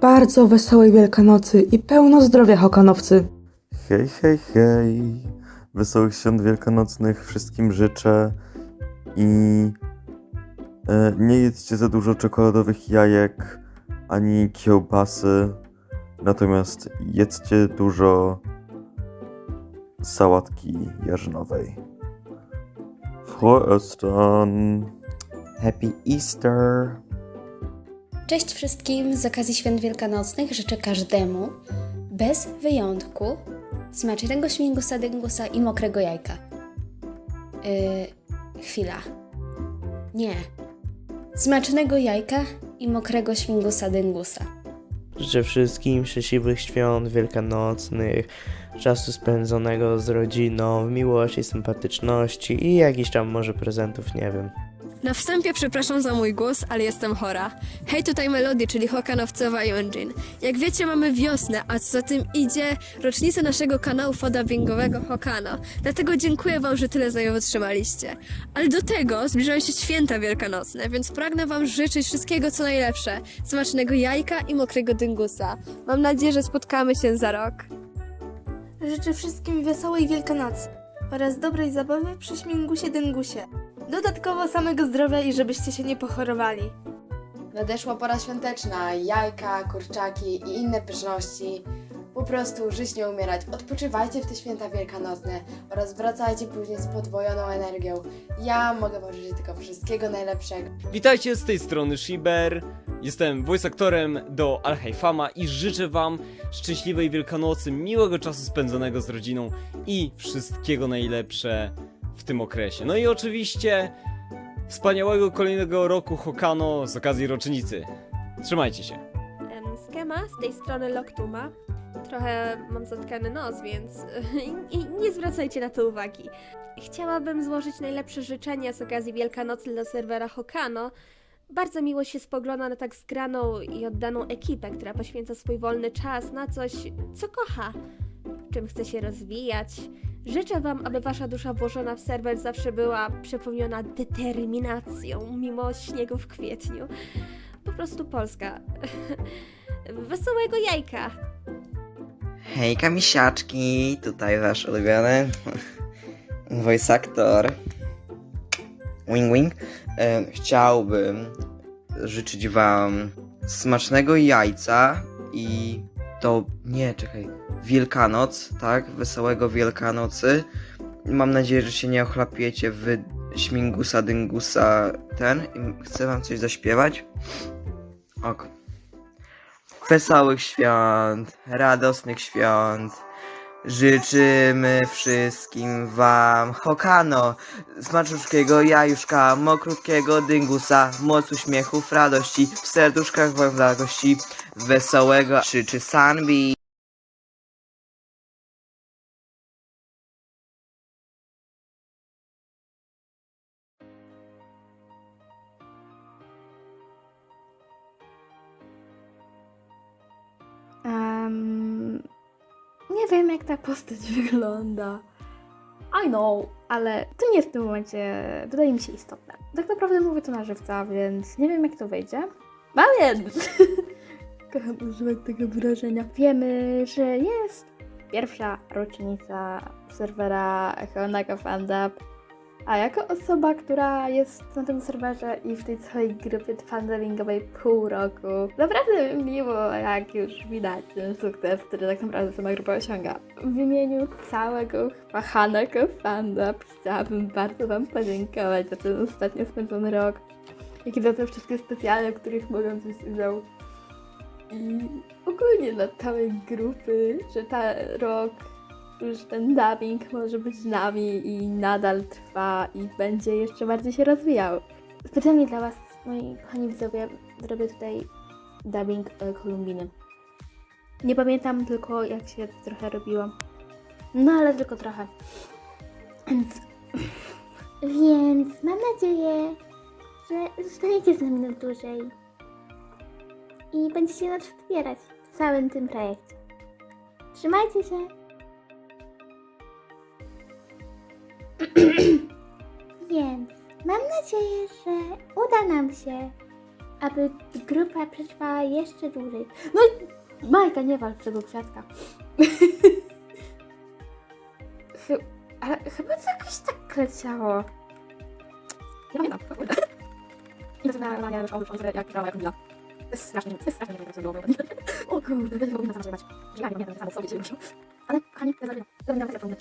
bardzo wesołej Wielkanocy i pełno zdrowia, Hokanowcy. Hej, hej, hej. Wesołych świąt wielkanocnych wszystkim życzę i e, nie jedzcie za dużo czekoladowych jajek ani kiełbasy, natomiast jedzcie dużo sałatki jarzynowej. Frohe Ostern! Happy Easter! Cześć wszystkim! Z okazji Świąt Wielkanocnych życzę każdemu, bez wyjątku, smacznego śmigusa, dyngusa i mokrego jajka. Yy, chwila. Nie. Smacznego jajka i mokrego śmigusa, dyngusa. Życzę wszystkim szczęśliwych świąt wielkanocnych, czasu spędzonego z rodziną, w miłości, sympatyczności i jakichś tam może prezentów, nie wiem. Na wstępie przepraszam za mój głos, ale jestem chora. Hej, tutaj Melody, czyli Hokanowcowa i. Jak wiecie, mamy wiosnę, a co za tym idzie, rocznicę naszego kanału fodabbingowego Hokano. Dlatego dziękuję wam, że tyle z nami wytrzymaliście. Ale do tego zbliżają się święta wielkanocne, więc pragnę wam życzyć wszystkiego co najlepsze. Smacznego jajka i mokrego dyngusa. Mam nadzieję, że spotkamy się za rok. Życzę wszystkim wesołej Wielkanocy oraz dobrej zabawy przy śmigusie dyngusie. Dodatkowo samego zdrowia i żebyście się nie pochorowali. Nadeszła pora świąteczna, jajka, kurczaki i inne pyszności. Po prostu żyć nie umierać. Odpoczywajcie w te święta wielkanocne oraz wracajcie później z podwojoną energią. Ja mogę wam życzyć tylko wszystkiego najlepszego. Witajcie z tej strony Shiber. Jestem voice aktorem do Alhejfama i życzę wam szczęśliwej Wielkanocy, miłego czasu spędzonego z rodziną i wszystkiego najlepsze w tym okresie. No i oczywiście wspaniałego kolejnego roku Hokano z okazji rocznicy. Trzymajcie się. Em, Skema z tej strony Loktuma. Trochę mam zatkany nos, więc nie zwracajcie na to uwagi. Chciałabym złożyć najlepsze życzenia z okazji Wielkanocy dla serwera Hokano. Bardzo miło się spogląda na tak zgraną i oddaną ekipę, która poświęca swój wolny czas na coś, co kocha, czym chce się rozwijać. Życzę Wam, aby Wasza dusza włożona w serwer zawsze była przepełniona determinacją, mimo śniegu w kwietniu. Po prostu Polska. Wesołego jajka! Hejka misiaczki, tutaj wasz ulubiony voice actor Wing Wing. Chciałbym życzyć wam smacznego jajca i to, nie, czekaj, Wielkanoc, tak? Wesołego Wielkanocy. Mam nadzieję, że się nie ochlapiecie w śmigusa dyngusa ten i chcę wam coś zaśpiewać. Ok. Wesołych świąt, radosnych świąt. Życzymy wszystkim wam Hokano, smaczuszkiego jajuszka, mokrutkiego dyngusa, moc uśmiechów, radości, w serduszkach wawlakości, wesołego życzy Sanbi. Wiem, jak ta postać wygląda. I know, ale to nie jest w tym momencie, wydaje mi się istotne. Tak naprawdę mówię to na żywca, więc nie wiem, jak to wyjdzie. A więc! Kocham używać tego wyrażenia. Wiemy, że jest pierwsza rocznica serwera Honaga Fandub. A jako osoba, która jest na tym serwerze i w tej całej grupie fandubbingowej pół roku, naprawdę miło, jak już widać ten sukces, który tak naprawdę sama grupa osiąga. W imieniu całego chyba Hanako Fandub chciałabym bardzo Wam podziękować za ten ostatnio spędzony rok, jak i za te wszystkie specjale, w których mogłam wziąć udział. I ogólnie dla całej grupy, że ta rok że ten dubbing może być z nami i nadal trwa i będzie jeszcze bardziej się rozwijał. Specjalnie dla Was, moi kochani widzowie, zrobię tutaj dubbing e, Kolumbiny. Nie pamiętam tylko, jak się trochę robiło. No, ale tylko trochę. Więc, więc mam nadzieję, że zostaniecie z nami na dłużej i będziecie nas wspierać w całym tym projekcie. Trzymajcie się! Nadzieję, że uda nam się aby grupa przetrwała jeszcze dłużej. No i Majka, nie wal tego kwiatka. Chy- ale chyba to jakoś tak leciało. Ja pamiętam, kurde. I to na odrusz, jak grała jak mila. To jest strasznie, to jest strasznie nie wiem, co było. O kurde, ja nie mogę na zażywać. Ja nie pamiętam, samo sobie się. Ale, kochani, ja zabiję. Zabiję na telefon.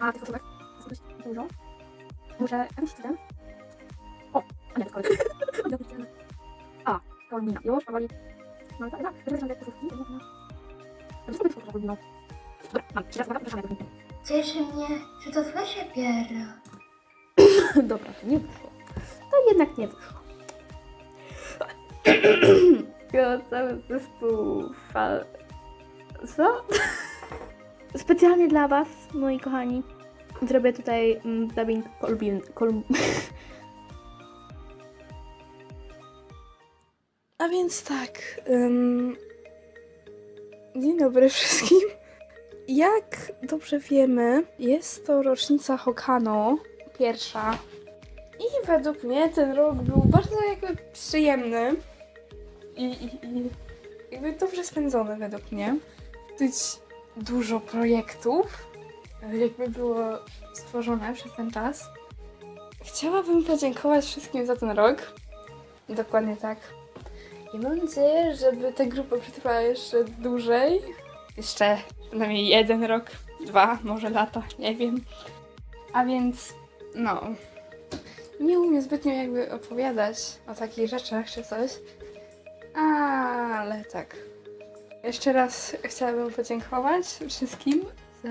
A tych osobek jest dość dużo. Muszę, jak myślicie, ten? O, a nie, to kolej. Ja pierdzielę. A, Karolina. Już, powoli. No tak, tak. Teraz będę posłuchać. To jest tworzę Karoliną. Dobra, mam. Teraz uwaga, proszę Cieszy mnie, że to słyszę Piero. Dobra, to nie wyszło. To jednak nie wyszło. Cały zespół fal... Co? Specjalnie dla was, moi kochani, zrobię tutaj mm, dubbing kolbin... Kol... A więc tak. ym, Dzień dobry wszystkim. Jak dobrze wiemy, jest to rocznica Hokano, pierwsza. I według mnie ten rok był bardzo jakby przyjemny i, i, i jakby dobrze spędzony według mnie. Dosyć dużo projektów e, jakby było stworzone przez ten czas. Chciałabym podziękować wszystkim za ten rok. Dokładnie tak. I mam nadzieję, żeby ta grupa przetrwała jeszcze dłużej. Jeszcze przynajmniej jeden rok, dwa, może lata, nie wiem. A więc, no. Nie umiem zbytnio jakby opowiadać o takich rzeczach czy coś. Ale tak. Jeszcze raz chciałabym podziękować wszystkim za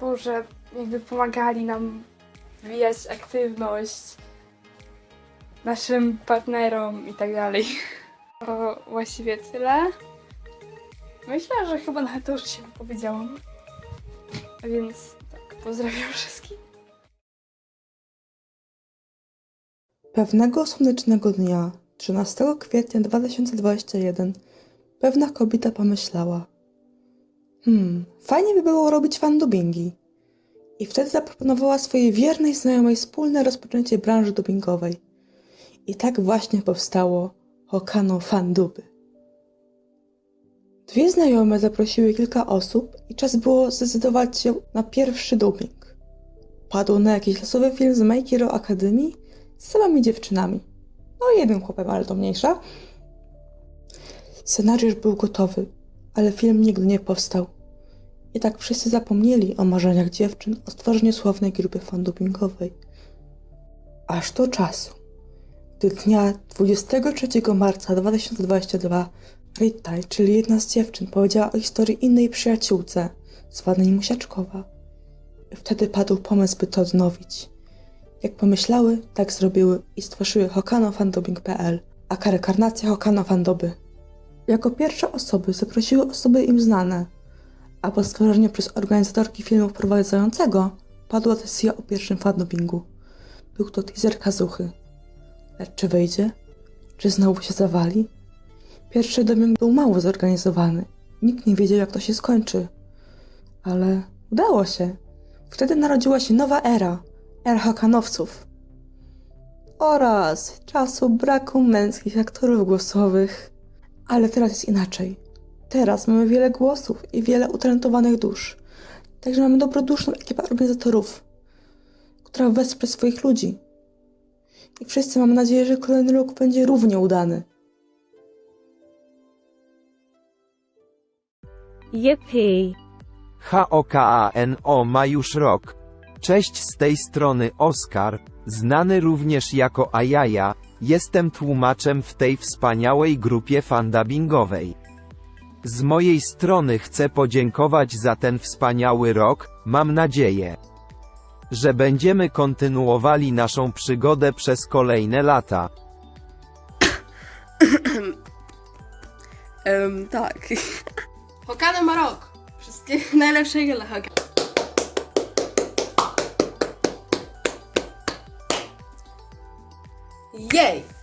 to, że jakby pomagali nam wbijać aktywność, naszym partnerom i tak dalej. To właściwie tyle. Myślę, że chyba nawet to już się powiedziałam. A więc tak, pozdrawiam wszystkich. Pewnego słonecznego dnia, 13 kwietnia 2021, pewna kobieta pomyślała: Hmm, fajnie by było robić fandubingi. I wtedy zaproponowała swojej wiernej znajomej wspólne rozpoczęcie branży dubbingowej. I tak właśnie powstało Hokano Fanduby. Dwie znajome zaprosiły kilka osób i czas było zdecydować się na pierwszy dubbing. Padło na jakiś losowy film z My Hero Academy z samymi dziewczynami. No jednym chłopem, ale to mniejsza. Scenariusz był gotowy, ale film nigdy nie powstał. I tak wszyscy zapomnieli o marzeniach dziewczyn o stworzeniu sławnej grupy fandubingowej. Aż do czasu, dnia 23 marca 2022 Rittaj, czyli jedna z dziewczyn, powiedziała o historii innej przyjaciółce, zwanej Musiaczkowa. Wtedy padł pomysł, by to odnowić. Jak pomyślały, tak zrobiły i stworzyły hokanofandobing.pl, a karnacja Hokano Fandoby. Jako pierwsze osoby zaprosiły osoby im znane, a po stworzeniu przez organizatorki filmu wprowadzającego padła decyzja o pierwszym fandobingu. Był to teaser Kazuchy. Lecz czy wyjdzie? Czy znowu się zawali? Pierwszy dubbing był mało zorganizowany. Nikt nie wiedział, jak to się skończy. Ale udało się. Wtedy narodziła się nowa era. Era Hakanowców. Oraz czasu braku męskich aktorów głosowych. Ale teraz jest inaczej. Teraz mamy wiele głosów i wiele utalentowanych dusz. Także mamy dobroduszną ekipę organizatorów, która wesprze swoich ludzi. I wszyscy mamy nadzieję, że kolejny rok będzie równie udany. Yippee! HOKANO ma już rok. Cześć z tej strony Oskar, znany również jako Ajaja, jestem tłumaczem w tej wspaniałej grupie fandabingowej. Z mojej strony chcę podziękować za ten wspaniały rok, mam nadzieję, że będziemy kontynuowali naszą przygodę przez kolejne lata. um, tak. Hokano ma rok. Wszystkiego najlepszego dla Hokano. Jej!